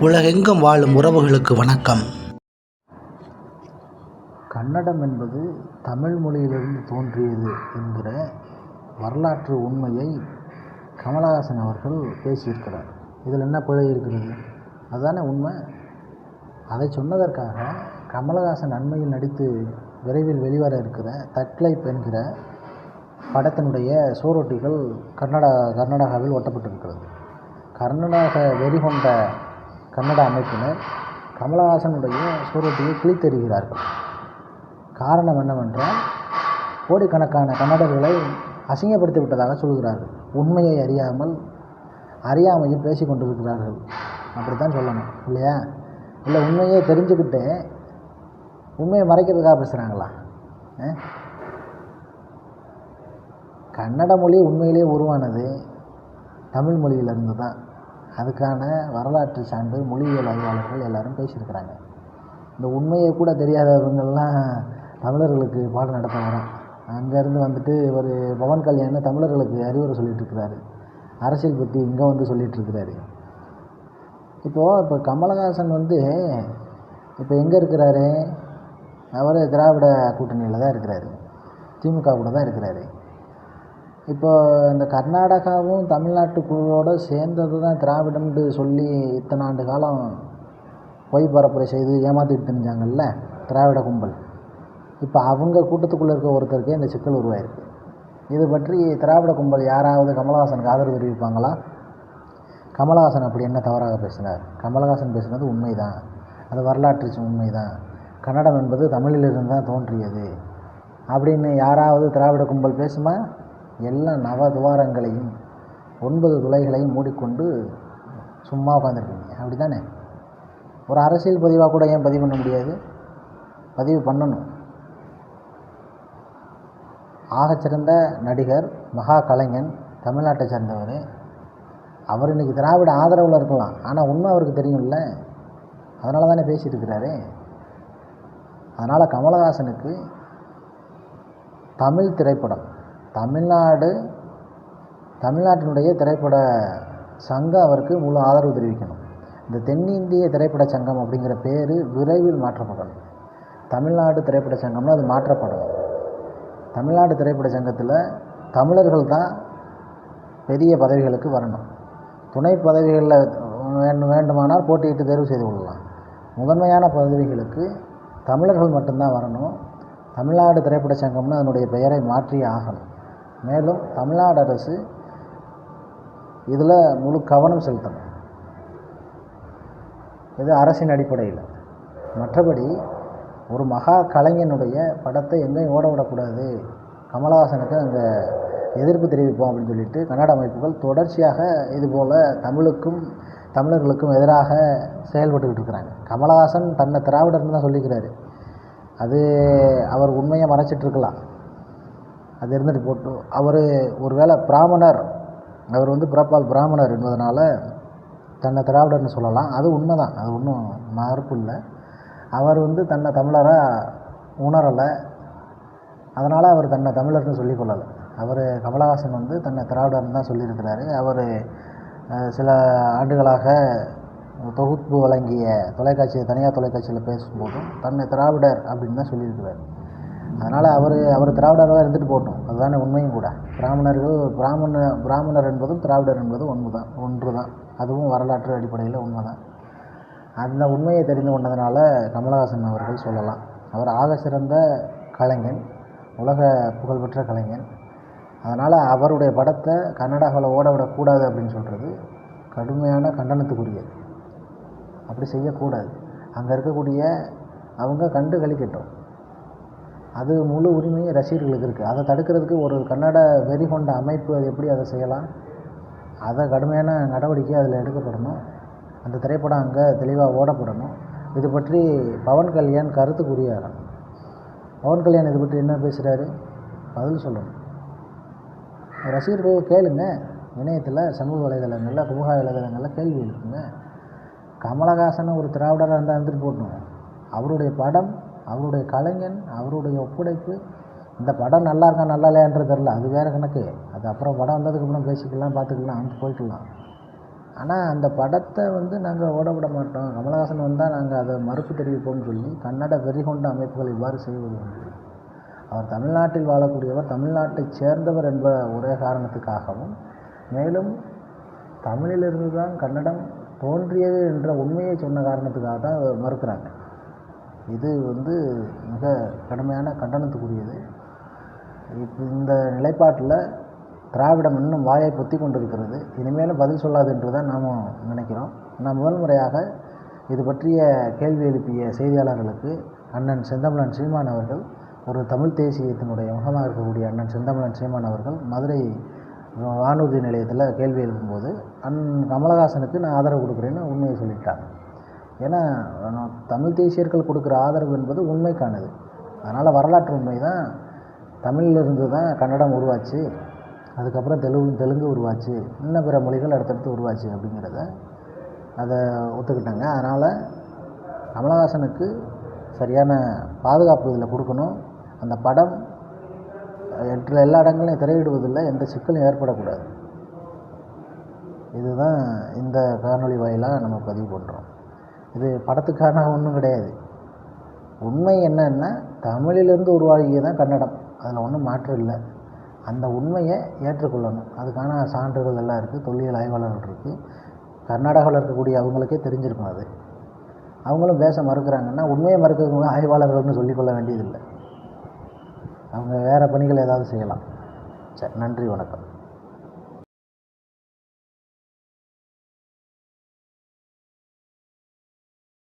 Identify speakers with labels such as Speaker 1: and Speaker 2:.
Speaker 1: உலகெங்கும் வாழும் உறவுகளுக்கு வணக்கம்.
Speaker 2: கன்னடம் என்பது தமிழ் மொழியிலிருந்து தோன்றியது என்கிற வரலாற்று உண்மையை கமலஹாசன் அவர்கள் பேசியிருக்கிறார். இதில் என்ன பிழை இருக்கிறது? அதுதானே உண்மை. அதை சொன்னதற்காக கமலஹாசன் அண்மையில் நடித்து விரைவில் வெளிவர இருக்கிற தட்லைப் என்கிற படத்தினுடைய சோரொட்டிகள் கர்நாடகா கர்நாடகாவில் ஒட்டப்பட்டிருக்கிறது. கர்நாடக வெறி கொண்ட கன்னட அமைப்பினர் கமலஹாசனுடைய சுவரொட்டியை கிழித்தெறிகிறார்கள் காரணம் என்னவென்றால் கோடிக்கணக்கான கன்னடர்களை அசிங்கப்படுத்தி விட்டதாக சொல்கிறார்கள். உண்மையை அறியாமல் அறியாமையில் பேசி கொண்டிருக்கிறார்கள் அப்படித்தான் சொல்லணும் இல்லையா? இல்லை உண்மையை தெரிஞ்சுக்கிட்டு உண்மையை மறைக்கிறதுக்காக பேசுகிறாங்களா ஆ? கன்னட மொழி உண்மையிலே உருவானது தமிழ் மொழியிலிருந்து தான் அதுக்கான வரலாற்று சான்று மொழியியல் ஆய்வாளர்கள் எல்லாரும் பேசியிருக்கிறாங்க. இந்த உண்மையை கூட தெரியாதவங்கள்லாம் தமிழர்களுக்கு பாடம் நடத்த வரோம் அங்கேருந்து வந்துட்டு ஒரு பவன் கல்யாணம் தமிழர்களுக்கு அறிவுரை சொல்லிகிட்ருக்கிறாரு அரசியல் பற்றி இங்கே வந்து சொல்லிகிட்ருக்கிறாரு இப்போது இப்போ கமலஹாசன் வந்து இப்போ எங்கே இருக்கிறாரு? அவர் திராவிட கூட்டணியில் தான் இருக்கிறாரு. திமுக கூட தான் இருக்கிறாரு. இப்போ இந்த கர்நாடகாவும் தமிழ்நாட்டு குழுவோடு சேர்ந்தது தான் திராவிடம்னு சொல்லி இத்தனை ஆண்டு காலம் பொய் பரப்புரை செய்து ஏமாற்றிட்டு தெரிஞ்சாங்கல்ல திராவிட கும்பல். இப்போ அவங்க கூட்டத்துக்குள்ளே இருக்க ஒருத்தருக்கே இந்த சிக்கல் உருவாயிருக்கு. இது பற்றி திராவிட கும்பல் யாராவது கமலஹாசனுக்கு ஆதரவு தெரிவிப்பாங்களா? கமலஹாசன் அப்படி என்ன தவறாக பேசினார்? கமலஹாசன் பேசுனது உண்மைதான். அது வரலாற்று உண்மைதான். கன்னடம் என்பது தமிழிலிருந்து தான் தோன்றியது. அப்படின்னு யாராவது திராவிட கும்பல் பேசுமா? எல்லா நவ துவாரங்களையும் ஒன்பது துளைகளையும் மூடிக்கொண்டு சும்மா உட்காந்துருக்கீங்க அப்படி தானே ஒரு அரசியல் பதிவாக கூட ஏன் பதிவு பண்ண முடியாது? பதிவு பண்ணணும். ஆகச்சிறந்த நடிகர் மகா கலைஞன் தமிழ்நாட்டை சேர்ந்தவர். அவர் இன்றைக்கி திராவிட ஆதரவில் இருக்கலாம். ஆனால் உண்மை அவருக்கு தெரியும்ல. அதனால தானே பேசிகிட்டு இருக்கிறாரு அதனால் கமலஹாசனுக்கு தமிழ் திரைப்படம் தமிழ்நாடு தமிழ்நாட்டினுடைய திரைப்பட சங்கம் அவருக்கு முழு ஆதரவு தெரிவிக்கணும். இந்த தென்னிந்திய திரைப்பட சங்கம் அப்படிங்கிற பேர் விரைவில் மாற்றப்படணும். தமிழ்நாடு திரைப்பட சங்கம்னு அது மாற்றப்படும் தமிழ்நாடு திரைப்பட சங்கத்தில் தமிழர்கள் தான் பெரிய பதவிகளுக்கு வரணும். துணை பதவிகளில் வேண்டும் வேண்டுமானால் போட்டியிட்டு தேர்வு செய்து கொள்ளலாம். முதன்மையான பதவிகளுக்கு தமிழர்கள் மட்டும்தான் வரணும். தமிழ்நாடு திரைப்பட சங்கம்னு அதனுடைய பெயரை மாற்றியே ஆகணும். மேலும் தமிழ்நாடு அரசு இதில் முழு கவனம் செலுத்தணும். இது அரசின் அடிப்படையில். மற்றபடி ஒரு மகா கலைஞனுடைய படத்தை எங்கேயும் ஓட விடக்கூடாது. கமலஹாசனுக்கு அங்கே எதிர்ப்பு தெரிவிப்போம் அப்படின்னு சொல்லிட்டு கன்னட அமைப்புகள் தொடர்ச்சியாக இதுபோல் தமிழுக்கும் தமிழர்களுக்கும் எதிராக செயல்பட்டுக்கிட்டு இருக்கிறாங்க. கமலஹாசன் தன்னை திராவிடர்னு தான் சொல்லிக்கிறாரு. அது அவர் உண்மையை மறைச்சிட்ருக்கலாம் அது இருந்துட்டு போட்டு அவர் ஒருவேளை பிராமணர் அவர் வந்து பிறப்பால் பிராமணர் என்பதனால் தன்னை திராவிடர்னு சொல்லலாம். அது உண்மை தான் அது ஒன்றும் மறுப்பு இல்லை. அவர் வந்து தன்னை தமிழராக உணரலை. அதனால் அவர் தன்னை தமிழர்னு சொல்லிக்கொள்ளலை அவர் கமலஹாசன் வந்து தன்னை திராவிடர்னு தான் சொல்லியிருக்கிறாரு. அவர் சில ஆண்டுகளாக தொகுப்பு வழங்கிய தொலைக்காட்சி தனியார் தொலைக்காட்சியில் பேசும்போதும் தன்னை திராவிடர் அப்படின்னு தான் சொல்லியிருக்கிறார். அதனால் அவர் அவர் திராவிடராக இருந்துட்டு போகட்டும். அதுதானே உண்மையும் கூட. பிராமணர்கள் பிராமண பிராமணர் என்பதும் திராவிடர் என்பதும் ஒன்று தான் ஒன்று தான் அதுவும் வரலாற்று அடிப்படையில் உண்மை தான் அந்த உண்மையை தெரிந்து கொண்டதுனால கமலஹாசன் அவர்கள் சொல்லலாம். அவர் ஆக சிறந்த கலைஞன் உலக புகழ்பெற்ற கலைஞன். அதனால் அவருடைய படத்தை கன்னடாவில் ஓட விடக்கூடாது அப்படின்னு சொல்கிறது கடுமையான கண்டனத்துக்குரியது அப்படி செய்யக்கூடாது. அங்கே இருக்கக்கூடிய அவங்க கண்டு கழிக்கட்டும். அது முழு உரிமையும் ரசிகர்களுக்கு இருக்குது அதை தடுக்கிறதுக்கு ஒரு கன்னட வெறி கொண்ட அமைப்பு அது எப்படி அதை செய்யலாம்? அதை கடுமையான நடவடிக்கை அதில் எடுக்கப்படணும். அந்த திரைப்படம் அங்கே தெளிவாக ஓடப்படணும். இது பற்றி பவன் கல்யாண் கருத்து கூறியார் பவன் கல்யாண் இது பற்றி என்ன பேசுகிறாரு பதில் சொல்லணும். ரசிகர்கள் கேளுங்க. இணையத்தில் சமூக வலைதளங்களில் சமூக வலைதளங்களில் கேள்வி இருக்குங்க. கமலஹாசன் ஒரு திராவிடராக இருந்தால் இருந்துட்டு போட்டோம் அவருடைய படம் அவருடைய கலைஞன் அவருடைய ஒப்படைப்பு இந்த படம் நல்லா இருக்கா நல்லா இல்லையான்றது தெரில அது வேறு கணக்கு. அது அப்புறம் படம் வந்ததுக்கப்புறம் பேசிக்கலாம் பார்த்துக்கலாம் வந்து போய்க்கலாம். ஆனால் அந்த படத்தை வந்து நாங்கள் ஓட விட மாட்டோம். கமலஹாசன் வந்தால் நாங்கள் அதை மறுப்பு தெரிவிப்போம்னு சொல்லி கன்னட வெறிகொண்ட அமைப்புகள் இவ்வாறு செய்வது உண்டு. அவர் தமிழ்நாட்டில் வாழக்கூடியவர் தமிழ்நாட்டை சேர்ந்தவர் என்ப ஒரே காரணத்துக்காகவும் மேலும் தமிழிலிருந்து தான் கன்னடம் தோன்றியது என்ற உண்மையை சொன்ன காரணத்துக்காக தான் அதை மறுக்கிறாங்க. இது வந்து மிக கடுமையான கண்டனத்துக்குரியது. இப்போ இந்த நிலைப்பாட்டில் திராவிடம் இன்னும் வாயை பொத்தி கொண்டிருக்கிறது. இனிமேலும் பதில் சொல்லாது என்று தான் நாம் நினைக்கிறோம். நான் முதல் முறையாக இது பற்றிய கேள்வி எழுப்பிய செய்தியாளர்களுக்கு அண்ணன் செந்தமிழன் சீமான் அவர்கள் ஒரு தமிழ் தேசியத்தினுடைய முகமாக இருக்கக்கூடிய அண்ணன் செந்தமிழன் சீமான் அவர்கள் மதுரை வானூர்தி நிலையத்தில் கேள்வி எழுப்பும்போது அன் கமலஹாசனுக்கு நான் ஆதரவு கொடுக்குறேன்னு உண்மையை சொல்லிட்டாங்க. ஏன்னா தமிழ் தேசியர்கள் கொடுக்குற ஆதரவு என்பது உண்மைக்கானது. அதனால் வரலாற்று உண்மை தான் தமிழிலிருந்து தான் கன்னடம் உருவாச்சு. அதுக்கப்புறம் தெலுங்கு தெலுங்கு உருவாச்சு. இன்னும் பிற மொழிகள் அடுத்தடுத்து உருவாச்சு அப்படிங்கிறத அதை ஒத்துக்கிட்டாங்க. அதனால் கமலஹாசனுக்கு சரியான பாதுகாப்பு இதில் கொடுக்கணும். அந்த படம் எட்டில் எல்லா இடங்களையும் திரையிடுவதில் எந்த சிக்கலும் ஏற்படக்கூடாது. இதுதான் இந்த காணொளி வாயிலாக நம்ம பதிவு பண்ணுறோம் இது படத்துக்கான ஒன்றும் கிடையாது. உண்மை என்னன்னா தமிழிலிருந்து உருவாகிய தான் கன்னடம். அதில் ஒன்றும் மாற்றம் இல்லை. அந்த உண்மையை ஏற்றுக்கொள்ளணும். அதுக்கான சான்றுகள் எல்லாம் இருக்குது தொல்லியல் ஆய்வாளர்கள் இருக்குது கர்நாடகாவில் இருக்கக்கூடிய அவங்களுக்கே தெரிஞ்சிருக்கும் அது. அவங்களும் பேச மறுக்கிறாங்கன்னா உண்மையை மறுக்கிறவங்க ஆய்வாளர்கள்னு சொல்லிக்கொள்ள வேண்டியதில்லை. அவங்க வேறு பணிகள் ஏதாவது செய்யலாம். சரி நன்றி வணக்கம்.